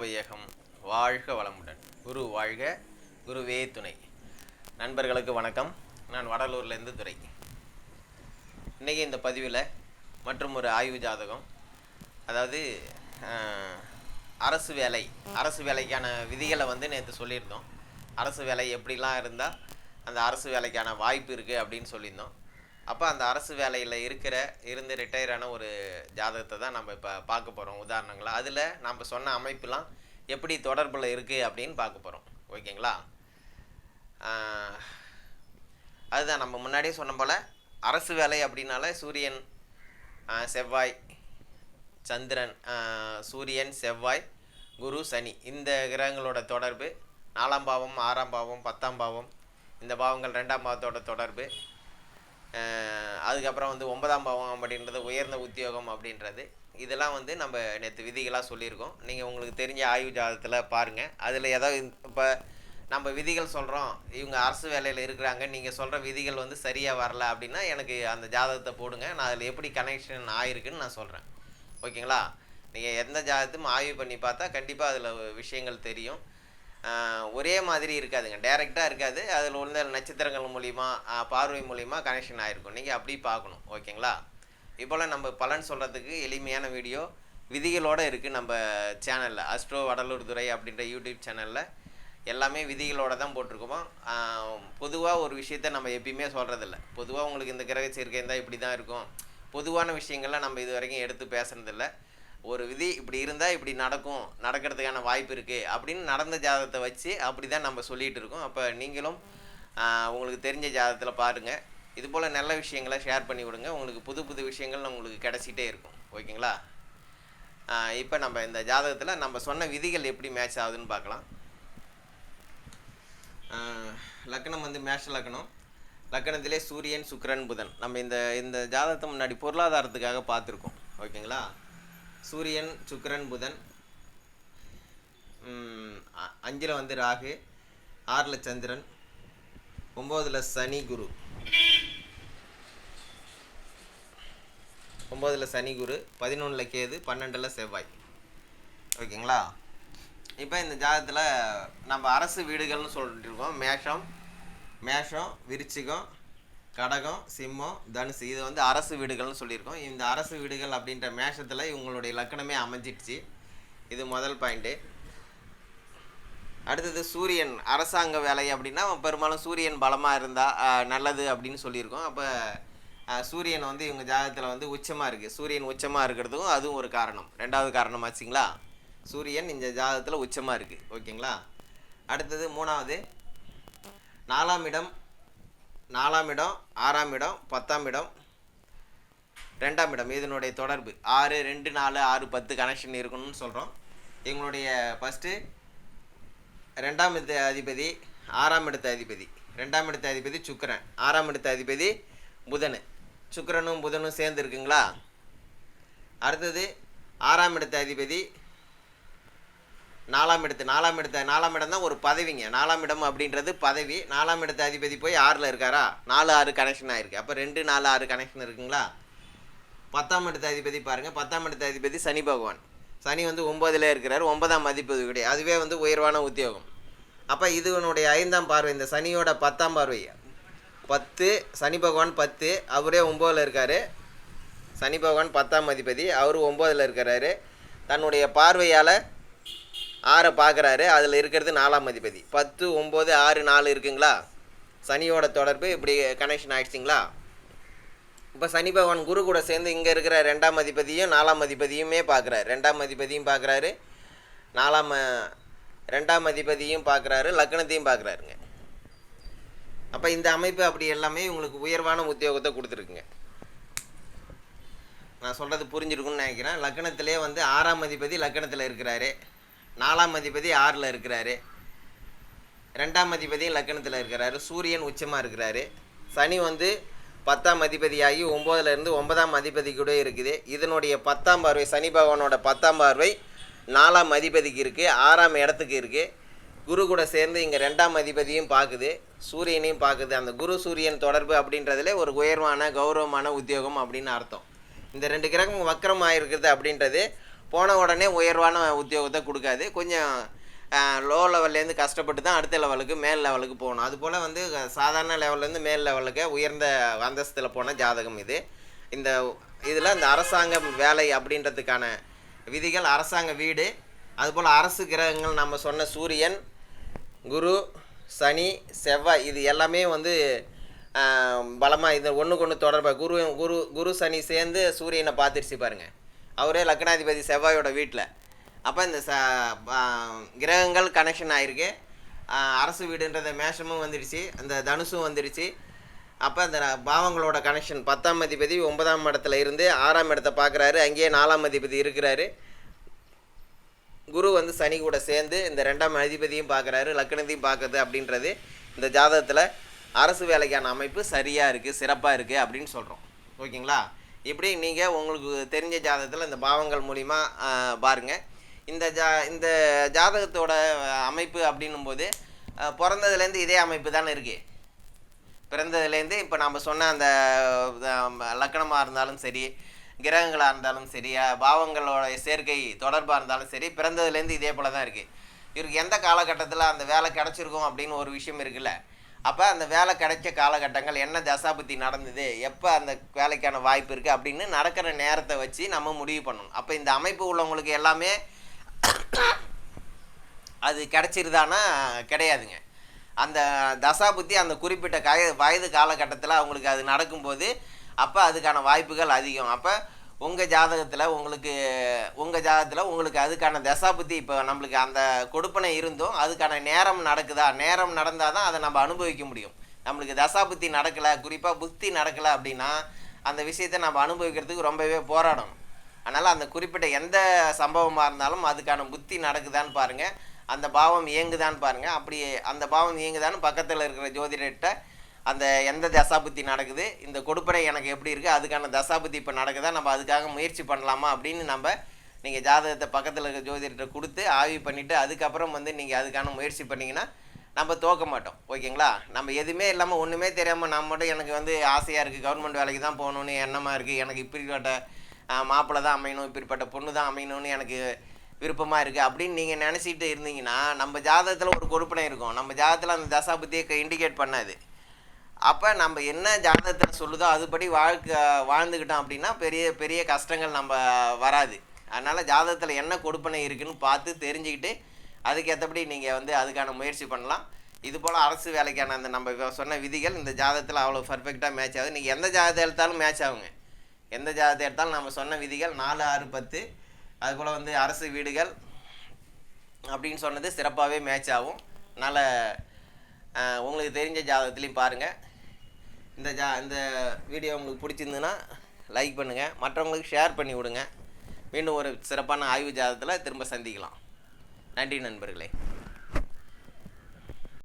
வையகம். வாழ்க வளமுடன். குரு வாழ்க குருவே துணை. நண்பர்களுக்கு வணக்கம். நான் வடலூர்லேருந்து துறை இன்றைக்கி இந்த பதிவில் மற்றும் ஒரு ஆய்வு ஜாதகம். அதாவது அரசு வேலை அரசு வேலைக்கான விதிகளை வந்து நேற்று சொல்லியிருந்தோம். அரசு வேலை எப்படிலாம் இருந்தால் அந்த அரசு வேலைக்கான வாய்ப்பு இருக்குது அப்படின்னு சொல்லியிருந்தோம். அப்போ அந்த அரசு வேலையில் இருக்கிற இருந்து ரிட்டையர் ஆன ஒரு ஜாதகத்தை தான் நம்ம இப்போ பார்க்க போகிறோம் உதாரணங்களாக அதில் நம்ம சொன்ன அமைப்புலாம் எப்படி தொடர்பில் இருக்குது அப்படின்னு பார்க்க போகிறோம் ஓகேங்களா? அதுதான் நம்ம முன்னாடியே சொன்ன போல் அரசு வேலை அப்படின்னால சூரியன் செவ்வாய் சந்திரன் சூரியன் செவ்வாய் குரு சனி. இந்த கிரகங்களோட தொடர்பு நாலாம் பாவம் ஆறாம் பாவம் பத்தாம் பாவம் இந்த பாவங்கள் ரெண்டாம் பாவத்தோட தொடர்பு. அதுக்கப்புறம் வந்து ஒன்பதாம் பாவம் அப்படின்றது உயர்ந்த உத்தியோகம் அப்படின்றது. இதெல்லாம் வந்து நம்ம நேற்று விதிகளாக சொல்லியிருக்கோம். நீங்கள் உங்களுக்கு தெரிஞ்ச ஆய்வு ஜாதகத்தில் பாருங்கள் அதில் ஏதாவது இப்போ நம்ம விதிகள் சொல்கிறோம் இவங்க அரசு வேலையில் இருக்கிறாங்க. நீங்கள் சொல்கிற விதிகள் வந்து சரியாக வரல அப்படின்னா எனக்கு அந்த ஜாதகத்தை போடுங்க. நான் அதில் எப்படி கனெக்ஷன் ஆயிருக்குன்னு நான் சொல்கிறேன் ஓகேங்களா? நீங்கள் எந்த ஜாதகத்தையும் ஆய்வு பண்ணி பார்த்தா கண்டிப்பாக அதில் விஷயங்கள் தெரியும். ஒரே மாதிரி இருக்காதுங்க. டைரெக்டாக இருக்காது. அதில் உள்ள நட்சத்திரங்கள் மூலிமா பார்வை மூலிமா கனெக்ஷன் ஆகிருக்கும் நீங்கள் அப்படி பார்க்கணும். ஓகேங்களா? இப்போலாம் நம்ம பலன் சொல்கிறதுக்கு எளிமையான வீடியோ விதிகளோடு இருக்குது நம்ம சேனலில் அஸ்ட்ரோ வடலூர் துறை அப்படின்ற யூடியூப் சேனலில் எல்லாமே விதிகளோடு தான் போட்டிருக்கோம்? பொதுவாக ஒரு விஷயத்த நம்ம எப்பயுமே சொல்கிறதில்ல பொதுவாக உங்களுக்கு இந்த கிரக சேர்க்கை இருந்தால் இப்படி தான் இருக்கும். பொதுவான விஷயங்கள்லாம் நம்ம இது வரைக்கும் எடுத்து பேசுனதில்ல. ஒரு விதி இப்படி இருந்தால் இப்படி நடக்கும் நடக்கிறதுக்கான வாய்ப்பு இருக்குது அப்படின்னு நடந்த ஜாதகத்தை வச்சு அப்படி தான் நம்ம சொல்லிகிட்டு இருக்கோம். அப்போ நீங்களும் உங்களுக்கு தெரிஞ்ச ஜாதகத்தில் பாருங்கள் இது போல் நல்ல விஷயங்களை ஷேர் பண்ணி விடுங்க. உங்களுக்கு புது புது விஷயங்கள் உங்களுக்கு கிடச்சிட்டே இருக்கும். ஓகேங்களா? இப்போ நம்ம இந்த ஜாதகத்தில் நம்ம சொன்ன விதிகள் எப்படி மேட்ச் ஆகுதுன்னு பார்க்கலாம். லக்னம் வந்து மேஷ லக்னம் லக்னத்திலே சூரியன் சுக்கரன் புதன். நம்ம இந்த இந்த ஜாதகத்தை முன்னாடி பொருளாதாரத்துக்காக பார்த்துருக்கோம். ஓகேங்களா? சூரியன் சுக்கரன் புதன். அஞ்சில் அ- வந்து ராகு ஆறில் சந்திரன் ஒம்போதில் சனி குரு. ஒம்போதில் சனி குரு பதினொன்றில் கேது பன்னெண்டில் செவ்வாய். ஓகேங்களா? இப்போ இந்த ஜாதகத்தில் நம்ம அரசு வீடுகள்னு சொல்லிட்டு இருக்கோம். மேஷம் மேஷம் விருச்சிகம் கடகம் சிம்மம் தனுசு இது வந்து அரசு வீடுகள்னு சொல்லியிருக்கோம். இந்த அரசு வீடுகள் அப்படின்ற மேஷத்தில் இவங்களுடைய லக்கணமே அமைஞ்சிடுச்சு. இது முதல் பாயிண்ட்டு அடுத்தது சூரியன் அரசாங்க வேலை அப்படின்னா பெரும்பாலும் சூரியன் பலமாக இருந்தால் நல்லது அப்படின்னு சொல்லியிருக்கோம். அப்போ சூரியன் வந்து இவங்க ஜாதகத்தில் வந்து உச்சமாக இருக்குது சூரியன் உச்சமாக இருக்கிறதுக்கும் அதுவும் ஒரு காரணம். ரெண்டாவது காரணம் ஆச்சுங்களா? சூரியன் இந்த ஜாதகத்தில் உச்சமாக இருக்குது ஓகேங்களா? அடுத்தது மூணாவது நாலாம் இடம் நாலாம் இடம் ஆறாம் இடம் பத்தாம் இடம் ரெண்டாம் இடம். இதனுடைய தொடர்பு. ஆறு ரெண்டு நாலு ஆறு பத்து கனெக்ஷன் இருக்கணும்னு சொல்கிறோம் எங்களுடைய ஃபஸ்ட்டு ரெண்டாம் இடத்த அதிபதி ஆறாம் இடத்த அதிபதி. ரெண்டாம் இடத்த அதிபதி சுக்கரன். ஆறாம் இடத்த அதிபதி புதன். சுக்கரனும் புதனும் சேர்ந்து இருக்குங்களா? அடுத்தது ஆறாம் இடத்த அதிபதி நாலாம் இடத்து நாலாம் இடத்த நாலாம் இடம் தான் ஒரு பதவிங்க. நாலாம் இடம் அப்படின்றது பதவி. நாலாம் இடத்த அதிபதி போய் ஆறில் இருக்காரா? நாலு ஆறு கனெக்ஷன் ஆயிருக்கு. அப்போ ரெண்டு நாலு ஆறு கனெக்ஷன் இருக்குங்களா? பத்தாம் இடத்த அதிபதி பாருங்கள் பத்தாம் இடத்த அதிபதி சனி பகவான். சனி வந்து ஒன்பதுல இருக்கிறார். ஒன்பதாம் மதிப்பது கிடையாது. அதுவே வந்து உயர்வான உத்தியோகம். அப்போ இதுவனுடைய ஐந்தாம் பார்வை இந்த சனியோட பத்தாம் பார்வை. பத்து சனி பகவான் பத்து அவரே ஒம்போதில் இருக்கார். சனி பகவான் பத்தாம் அதிபதி அவர் ஒம்போதில் இருக்கிறாரு. தன்னுடைய பார்வையால் ஆறை பார்க்குறாரு. அதில் இருக்கிறது நாலாம் அதிபதி. பத்து ஒம்பது ஆறு நாலு இருக்குங்களா? சனியோட தொடர்பு இப்படி கனெக்ஷன் ஆயிடுச்சிங்களா? இப்போ சனி பகவான் குரு கூட சேர்ந்து இங்கே இருக்கிற ரெண்டாம் அதிபதியும் நாலாம் அதிபதியுமே பார்க்குறாரு. ரெண்டாம் அதிபதியும் பார்க்குறாரு. நாலாம் ரெண்டாம் அதிபதியும் பார்க்குறாரு. லக்னத்தையும் பார்க்குறாருங்க. அப்போ இந்த அமைப்பு அப்படி எல்லாமே உங்களுக்கு உயர்வான உத்தியோகத்தை கொடுத்துருக்குங்க. நான் சொல்கிறது புரிஞ்சிருக்குன்னு நினைக்கிறேன். லக்னத்திலே வந்து ஆறாம் அதிபதி லக்னத்தில் இருக்கிறாரு. நாலாம் அதிபதி ஆறில் இருக்கிறாரு. ரெண்டாம் அதிபதியும் லக்னத்தில் இருக்கிறாரு. சூரியன் உச்சமாக இருக்கிறாரு. சனி வந்து பத்தாம் அதிபதியாகி ஒம்போதுலேருந்து ஒன்பதாம் அதிபதி கூட இருக்குது. இதனுடைய பத்தாம் பார்வை சனி பகவானோட பத்தாம் பார்வை நாலாம் அதிபதிக்கு இருக்குது ஆறாம் இடத்துக்கு இருக்குது குரு கூட சேர்ந்து இங்கே ரெண்டாம் அதிபதியும் பார்க்குது சூரியனையும் பார்க்குது அந்த குரு சூரியன் தொடர்பு அப்படின்றதுல ஒரு உயர்வான கௌரவமான உத்தியோகம் அப்படின்னு அர்த்தம். இந்த ரெண்டு கிரகம் வக்கரம் ஆகிருக்குது அப்படின்றது போன உடனே உயர்வான உத்தியோகத்தை கொடுக்காது. கொஞ்சம் லோ லெவல்லேருந்து கஷ்டப்பட்டு தான் அடுத்த லெவலுக்கு மேல் லெவலுக்கு போகணும். அதுபோல் வந்து சாதாரண லெவல்லேருந்து மேல் லெவலுக்கு உயர்ந்த அந்தஸ்தில் போன ஜாதகம் இது. இந்த இதில் இந்த அரசாங்க வேலை அப்படின்றதுக்கான விதிகள் அரசாங்க வீடு. அதுபோல் அரசு கிரகங்கள் நம்ம சொன்ன சூரியன் குரு சனி செவ்வாய் இது எல்லாமே வந்து பலமாக இது ஒன்றுக்கு ஒன்று தொடர்பாக குரு குரு குரு சனி சேர்ந்து சூரியனை பார்த்துருச்சு பாருங்க. அவரே லக்னாதிபதி செவ்வாயோட வீட்டில் அப்போ இந்த ச கிரகங்கள் கனெக்ஷன் ஆகிருக்கு அரசு வீடுன்றத மேஷமும் வந்துடுச்சு அந்த தனுசும் வந்துடுச்சு. அப்போ அந்த பாவங்களோட கனெக்ஷன் பத்தாம் அதிபதி ஒன்பதாம் இடத்துல இருந்து ஆறாம் இடத்த பார்க்குறாரு அங்கேயே நாலாம் அதிபதி இருக்கிறாரு. குரு வந்து சனி கூட சேர்ந்து இந்த ரெண்டாம் அதிபதியும் பார்க்குறாரு லக்னத்தையும் பார்க்குறது அப்படின்றது இந்த ஜாதகத்தில் அரசு வேலைக்கான அமைப்பு சரியாக இருக்குது சிறப்பாக இருக்குது அப்படின்னு சொல்கிறோம் ஓகேங்களா? இப்படி நீங்கள் உங்களுக்கு தெரிஞ்ச ஜாதகத்தில் இந்த பாவங்கள் மூலிமா பாருங்கள் இந்த ஜா இந்த ஜாதகத்தோட அமைப்பு அப்படின்னும் போது பிறந்ததுலேருந்து இதே அமைப்பு தானே இருக்குது பிறந்ததுலேருந்து இப்போ நம்ம சொன்ன அந்த லக்கணமாக இருந்தாலும் சரி கிரகங்களாக இருந்தாலும் சரி பாவங்களோட சேர்க்கை தொடர்பாக இருந்தாலும் சரி பிறந்ததுலேருந்து இதே போல தான் இருக்குது இவருக்கு எந்த காலகட்டத்தில் அந்த வேலை கிடச்சிருக்கும் அப்படின்னு ஒரு விஷயம் இருக்குல்ல? அப்போ அந்த வேலை கிடைச்ச காலகட்டங்கள் என்ன தசாபுத்தி நடந்தது எப்போ அந்த வேலைக்கான வாய்ப்பு இருக்குது அப்படின்னு நடக்கிற நேரத்தை வச்சு நம்ம முடிவு பண்ணணும். அப்போ இந்த அமைப்பு உள்ளவங்களுக்கு எல்லாமே அது கிடச்சிருதானா கிடையாதுங்க. அந்த தசாபுத்தி அந்த குறிப்பிட்ட கய வயது காலகட்டத்தில் அவங்களுக்கு அது நடக்கும்போது அப்போ அதுக்கான வாய்ப்புகள் அதிகம். அப்போ உங்கள் ஜாதகத்தில் உங்களுக்கு உங்கள் ஜாதகத்தில் உங்களுக்கு அதுக்கான தசாபுத்தி இப்போ நம்மளுக்கு அந்த கொடுப்பனை இருந்தும் அதுக்கான நேரம் நடக்குதா? நேரம் நடந்தால் தான் அதை நம்ம அனுபவிக்க முடியும். நம்மளுக்கு தசாபுத்தி நடக்கலை குறிப்பாக புத்தி நடக்கலை அப்படின்னா அந்த விஷயத்தை நம்ம அனுபவிக்கிறதுக்கு ரொம்பவே போராடணும். அதனால் அந்த குறிப்பிட்ட எந்த சம்பவமாக இருந்தாலும் அதுக்கான புத்தி நடக்குதான்னு பாருங்கள் அந்த பாவம் இயங்குதான்னு பாருங்கள் அப்படி அந்த பாவம் இயங்குதான்னு பக்கத்தில் இருக்கிற ஜோதிடர்கிட்ட அந்த எந்த தசாபுத்தி நடக்குது இந்த கொடுப்பனை எனக்கு எப்படி இருக்குது அதுக்கான தசாபுத்தி இப்போ நடக்குதா நம்ம அதுக்காக முயற்சி பண்ணலாமா அப்படின்னு நம்ம நீங்கள் ஜாதகத்தை பக்கத்தில் இருக்கிற ஜோதிடர்கிட்ட கொடுத்து ஆய்வு பண்ணிவிட்டு அதுக்கப்புறம் வந்து நீங்கள் அதுக்கான முயற்சி பண்ணிங்கன்னா நம்ம தோக்க மாட்டோம். ஓகேங்களா? நம்ம எதுவுமே இல்லாமல் ஒன்றுமே தெரியாமல் நம்ம மட்டும் எனக்கு வந்து ஆசையாக இருக்குது கவர்மெண்ட் வேலைக்கு தான் போகணுன்னு எண்ணமாக இருக்குது எனக்கு இப்படிப்பட்ட மாப்பிள்ளை தான் அமையணும் இப்படிப்பட்ட பொண்ணு தான் அமையணும்னு எனக்கு விருப்பமாக இருக்குது அப்படின்னு நீங்கள் நினச்சிட்டு இருந்தீங்கன்னா நம்ம ஜாதகத்தில் ஒரு கொடுப்பனை இருக்கும். நம்ம ஜாதகத்தில் அந்த தசாபுத்தியை இண்டிகேட் பண்ணாது. அப்போ நம்ம என்ன ஜாதகத்தில் சொல்லுதோ அதுபடி வாழ்க்கை வாழ்ந்துக்கிட்டோம் அப்படின்னா பெரிய பெரிய கஷ்டங்கள் நம்ம வராது. அதனால் ஜாதகத்தில் என்ன கொடுப்பனை இருக்குன்னு பார்த்து தெரிஞ்சுக்கிட்டு அதுக்கேற்றபடி நீங்கள் வந்து அதுக்கான முயற்சி பண்ணலாம். இது போல் அரசு வேலைக்கான அந்த நம்ம சொன்ன விதிகள் இந்த ஜாதகத்தில் அவ்வளோ பர்ஃபெக்டாக மேட்ச் ஆகுது. நீங்கள் எந்த ஜாதகத்தை எடுத்தாலும் மேட்ச் ஆகுங்க. எந்த ஜாதகத்தை எடுத்தாலும் நம்ம சொன்ன விதிகள் நாலு ஆறு பத்து அதுபோல் வந்து அரசு வீடுகள் அப்படின்னு சொன்னது சிறப்பாகவே மேட்ச் ஆகும். அதனால் உங்களுக்கு தெரிஞ்ச ஜாதகத்துலேயும் பாருங்கள் இந்த ஜா இந்த வீடியோ உங்களுக்கு பிடிச்சிருந்துன்னா லைக் பண்ணுங்கள் மற்றவங்களுக்கு ஷேர் பண்ணி விடுங்க. மீண்டும் ஒரு சிறப்பான ஆய்வு ஜாதகத்தில் திரும்ப சந்திக்கலாம். நன்றி நண்பர்களே.